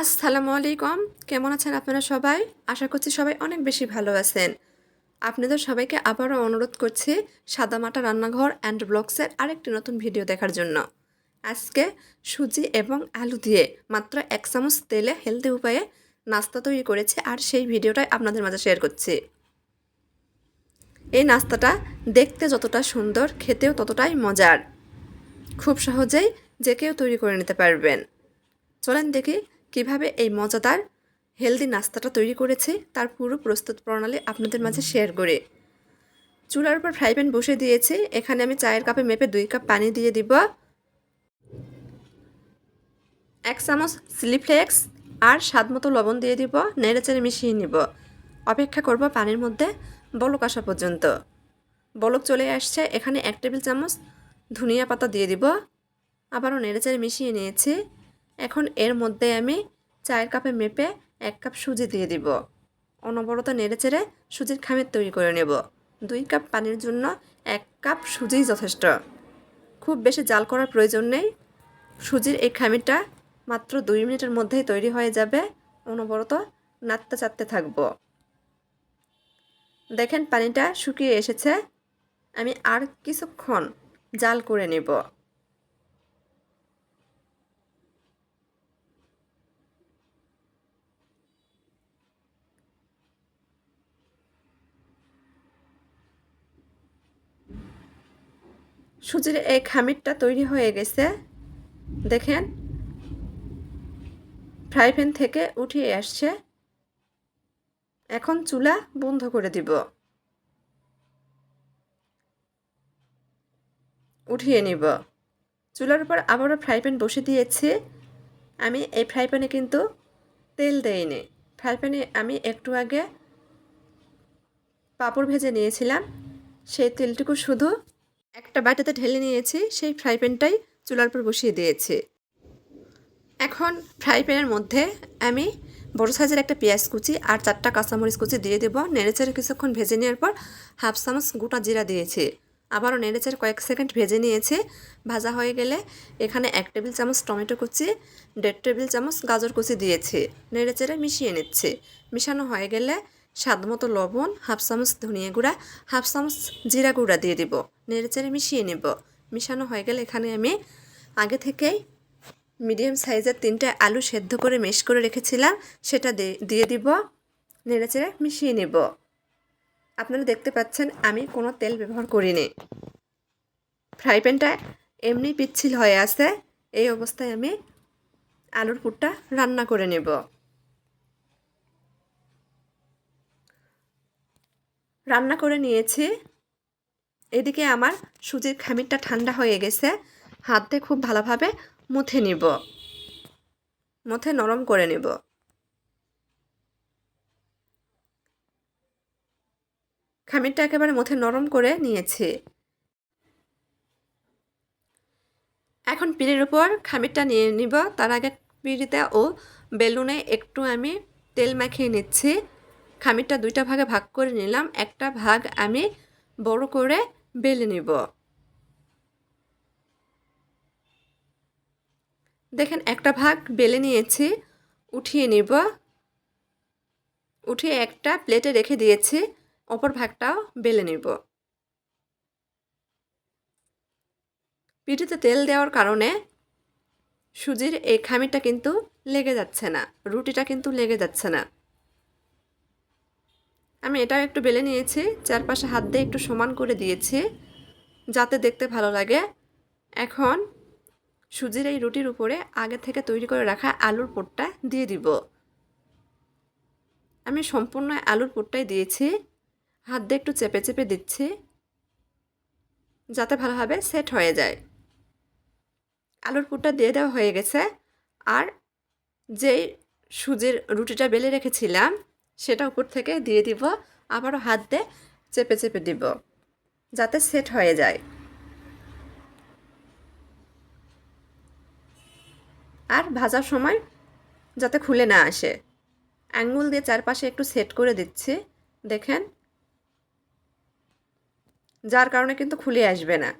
আসসালামু আলাইকুম। কেমন আছেন আপনারা সবাই? আশা করছি সবাই অনেক বেশি ভালো আছেন। আপনাদের সবাইকে আবারও অনুরোধ করছি সাদামাটা রান্নাঘর অ্যান্ড ব্লগসের আরেকটি নতুন ভিডিও দেখার জন্য। আজকে সুজি এবং আলু দিয়ে মাত্র এক চামচ তেলে হেলদি উপায়ে নাস্তা তৈরি করেছি আর সেই ভিডিওটাই আপনাদের মাঝে শেয়ার করছি। এই নাস্তাটা দেখতে যতটা সুন্দর, খেতেও ততটাই মজার। খুব সহজেই যে কেউ তৈরি করে নিতে পারবেন। চলেন দেখি কীভাবে এই মজাদার হেলদি নাস্তাটা তৈরি করেছি তার পুরো প্রস্তুত প্রণালী আপনাদের মাঝে শেয়ার করে। চুলার উপর ফ্রাই প্যান বসে দিয়েছি। এখানে আমি চায়ের কাপে মেপে দুই কাপ পানি দিয়ে দিব। এক চামচ চিলি ফ্লেক্স আর স্বাদ মতো লবণ দিয়ে দিব। নেড়ে চেড়ে মিশিয়ে নিব। অপেক্ষা করব পানির মধ্যে বলক আসা পর্যন্ত। বলক চলে আসছে। এখানে এক টেবিল চামচ ধনিয়া পাতা দিয়ে দিব। আবারও নেড়ে চেড়ে মিশিয়ে নিয়েছি। এখন এর মধ্যে আমি চায়ের কাপে মেপে এক কাপ সুজি দিয়ে দিব। অনবরত নেড়ে চেড়ে সুজির খামির তৈরি করে নেব। দুই কাপ পানির জন্য এক কাপ সুজিই যথেষ্ট। খুব বেশি জাল করার প্রয়োজন নেই। সুজির এই খামিরটা মাত্র দুই মিনিটের মধ্যেই তৈরি হয়ে যাবে। অনবরত নাড়তে চাটতে থাকব। দেখেন পানিটা শুকিয়ে এসেছে। আমি আর কিছুক্ষণ জাল করে নেব। সুজির এই খামিরটা তৈরি হয়ে গেছে। দেখেন, ফ্রাই প্যান থেকে উঠিয়ে আসছে। এখন চুলা বন্ধ করে দিব। উঠিয়ে নিব। চুলার উপর আবারও ফ্রাই প্যান বসে দিয়েছি। আমি এই ফ্রাই প্যানে কিন্তু তেল দেইনি। ফ্রাই প্যানে আমি একটু আগে পাঁপড় ভেজে নিয়েছিলাম। সেই তেলটুকু শুধু একটা বাটিতে ঢেলে নিয়েছি, সেই ফ্রাই প্যানটাই চুলার উপর বসিয়ে দিয়েছি। এখন ফ্রাই প্যানের মধ্যে আমি বড় সাইজের একটা পেঁয়াজ কুচি আর চারটা কাঁচামরিচ কুচি দিয়ে দেবো। নেড়েচেড়ে কিছুক্ষণ ভেজে নেওয়ার পর হাফ চামচ গোটা জিরা দিয়েছি। আবারও নেড়েচেড়ে কয়েক সেকেন্ড ভেজে নিয়েছি। ভাজা হয়ে গেলে এখানে এক টেবিল চামচ টমেটো কুচি, দেড় টেবিল চামচ গাজর কুচি দিয়েছি। নেড়েচেড়ে মিশিয়ে নিচ্ছি। মিশানো হয়ে গেলে স্বাদ মতো লবণ, হাফ চামচ ধনিয়া গুঁড়া, হাফ চামচ জিরা গুঁড়া দিয়ে দিব। নেড়েচেড়ে মিশিয়ে নেব। মিশানো হয়ে গেলে এখানে আমি আগে থেকেই মিডিয়াম সাইজের তিনটে আলু সেদ্ধ করে মেশ করে রেখেছিলাম, সেটা দিয়ে দিব। নেড়েচেড়ে মিশিয়ে নেব। আপনারা দেখতে পাচ্ছেন আমি কোনো তেল ব্যবহার করিনি। ফ্রাই প্যানটা এমনি পিচ্ছিল হয়ে আছে। এই অবস্থায় আমি আলুর পুরটা রান্না করে নেব। রান্না করে নিয়েছি। এদিকে আমার সুজির খামিরটা ঠান্ডা হয়ে গেছে। হাত খুব ভালোভাবে মুথে নিব। মুথে নরম করে নেব। খামিরটা একেবারে মুথে নরম করে নিয়েছি। এখন পিড়ির উপর খামিরটা নিয়ে নিব। তার আগে পিড়িতে ও বেলুনে একটু আমি তেল মাখিয়ে নিচ্ছি। খামিরটা দুইটা ভাগে ভাগ করে নিলাম। একটা ভাগ আমি বড় করে বেলে নিব। দেখেন, একটা ভাগ বেলে নিয়েছি, উঠিয়ে নিব। উঠিয়ে একটা প্লেটে রেখে দিয়েছি, অপর ভাগটাও বেলে নিব। পিঠেতে তেল দেওয়ার কারণে সুজির এই খামিরটা কিন্তু লেগে যাচ্ছে না, রুটিটা কিন্তু লেগে যাচ্ছে না। আমি এটাও একটু বেলে নিয়েছি, চারপাশে হাত দিয়ে একটু সমান করে দিয়েছি, যাতে দেখতে ভালো লাগে। এখন সুজির এই রুটির উপরে আগে থেকে তৈরি করে রাখা আলুর পোটটা দিয়ে দিব। আমি সম্পূর্ণ আলুর পোটটাই দিয়েছি, হাত দিয়ে একটু চেপে চেপে দিচ্ছি, যাতে ভালোভাবে সেট হয়ে যায়। আলুর পুরটা দিয়ে দেওয়া হয়ে গেছে, আর যেই সুজির রুটিটা বেলে রেখেছিলাম সেটা উপর থেকে দিয়ে দিব, আবারও হাত দিয়ে চেপে চেপে দিব, যাতে সেট হয়ে যায়। আর ভাজার সময় যাতে খুলে না আসে। আঙ্গুল দিয়ে চারপাশে একটু সেট করে দিচ্ছি, দেখেন। যার কারণে কিন্তু খুলে আসবে না।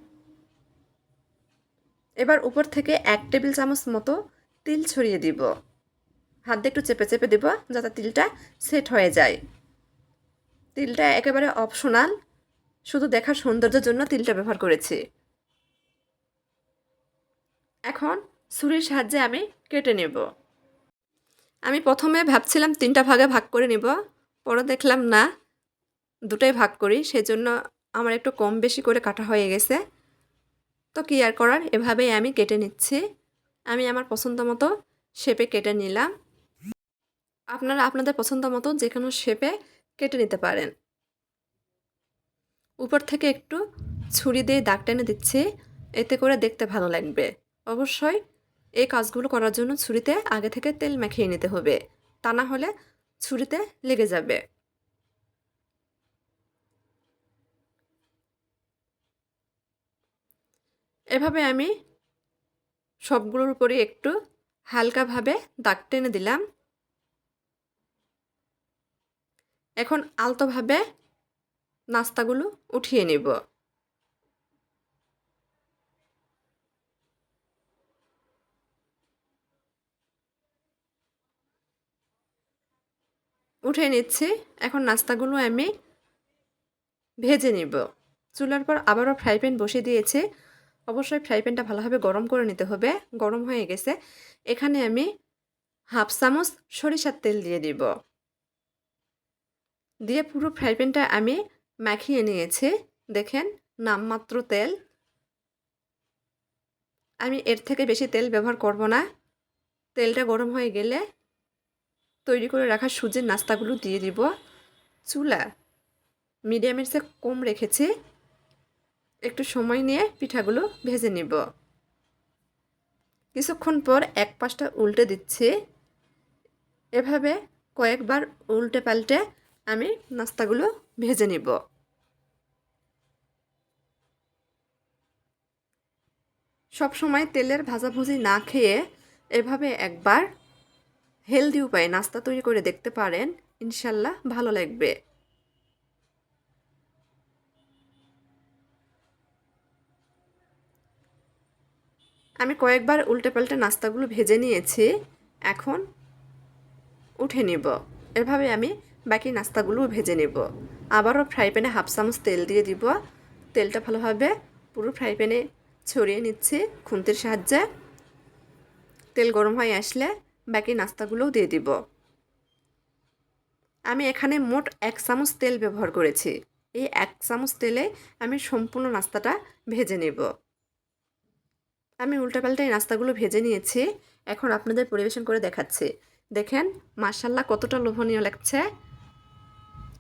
এবার উপর থেকে এক টেবিল চামচ মতো তিল ছড়িয়ে দিব। হাত দিয়ে একটু চেপে চেপে দেবো, যাতে তিলটা সেট হয়ে যায়। তিলটা একেবারে অপশনাল শুধু দেখার সৌন্দর্যের জন্য তিলটা ব্যবহার করেছি। এখন ছুরির সাহায্যে আমি কেটে নেব। আমি প্রথমে ভাবছিলাম তিনটা ভাগে ভাগ করে নেব, পরে দেখলাম না, দুটাই ভাগ করি, সেজন্য আমার একটু কম বেশি করে কাটা হয়ে গেছে। তো কি আর করার? এভাবেই আমি কেটে নিচ্ছি। আমি আমার পছন্দ মতো শেপে কেটে নিলাম। আপনারা আপনাদের পছন্দ মতো যে কোনো শেপে কেটে নিতে পারেন। উপর থেকে একটু ছুরি দিয়ে দাগ টেনে দিচ্ছি, এতে করে দেখতে ভালো লাগবে। অবশ্যই এই কাজগুলো করার জন্য ছুরিতে আগে থেকে তেল মাখিয়ে নিতে হবে, তা না হলে ছুরিতে লেগে যাবে। এভাবে আমি সবগুলোর উপরে একটু হালকাভাবে দাগ টেনে দিলাম। এখন আলতোভাবে নাস্তাগুলো উঠিয়ে নিব। উঠে নিচ্ছি, এখন নাস্তাগুলো আমি ভেজে নিব। চুলার পর আবারও ফ্রাই প্যান বসিয়ে দিয়েছি। অবশ্যই ফ্রাই প্যানটা ভালোভাবে গরম করে নিতে হবে, গরম হয়ে গেছে। এখানে আমি হাফ চামচ সরিষার তেল দিয়ে দিব। দিয়ে পুরো ফ্রাই প্যানটা আমি মাখিয়ে নিয়েছি। দেখেন, নামমাত্র তেল। আমি এর থেকে বেশি তেল ব্যবহার করব না। তেলটা গরম হয়ে গেলে তৈরি করে রাখা সুজির নাস্তাগুলো দিয়ে দিব। চুলা মিডিয়ামের চেয়ে কম রেখেছি। একটু সময় নিয়ে পিঠাগুলো ভেজে নিব। কিছুক্ষণ পর এক পাশটা উল্টে দিচ্ছি। এভাবে কয়েকবার উল্টে পাল্টে আমি নাস্তাগুলো ভেজে নিব। সব সময় তেলের ভাজাভুজি না খেয়ে এভাবে একবার হেলদি উপায়ে নাস্তা তৈরি করে দেখতে পারেন, ইনশাল্লাহ ভালো লাগবে। আমি কয়েকবার উল্টে পাল্টে নাস্তাগুলো ভেজে নিয়েছি, এখন উঠে নিব। এভাবে আমি বাকি নাস্তাগুলো ভেজে নেব। আবারও ফ্রাই প্যানে হাফ চামচ তেল দিয়ে দিব। তেলটা ভালোভাবে পুরো ফ্রাই প্যানে ছড়িয়ে নিচ্ছি খুন্তির সাহায্যে। তেল গরম হয়ে আসলে বাকি নাস্তাগুলোও দিয়ে দিব। আমি এখানে মোট এক চামচ তেল ব্যবহার করেছি। এই এক চামচ তেলে আমি সম্পূর্ণ নাস্তাটা ভেজে নেব। আমি উল্টাপাল্টা এই নাস্তাগুলো ভেজে নিয়েছি। এখন আপনাদের পরিবেশন করে দেখাচ্ছি। দেখেন মার্শাল্লাহ কতটা লোভনীয় লাগছে।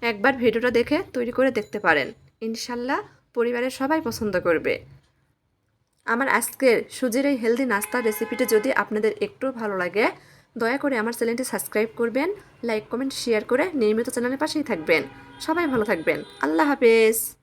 একবার ভিডিওটা দেখে তৈরি করে দেখতে পারেন। ইনশাল্লাহ পরিবারের সবাই পছন্দ করবে। আমার আজকের সুজির এই হেলদি নাস্তার রেসিপিটি যদি আপনাদের একটু ভালো লাগে, দয়া করে আমার চ্যানেলটি সাবস্ক্রাইব করবেন লাইক কমেন্ট শেয়ার করে নিয়মিত চ্যানেলের পাশেই থাকবেন। সবাই ভালো থাকবেন। আল্লাহ হাফেজ।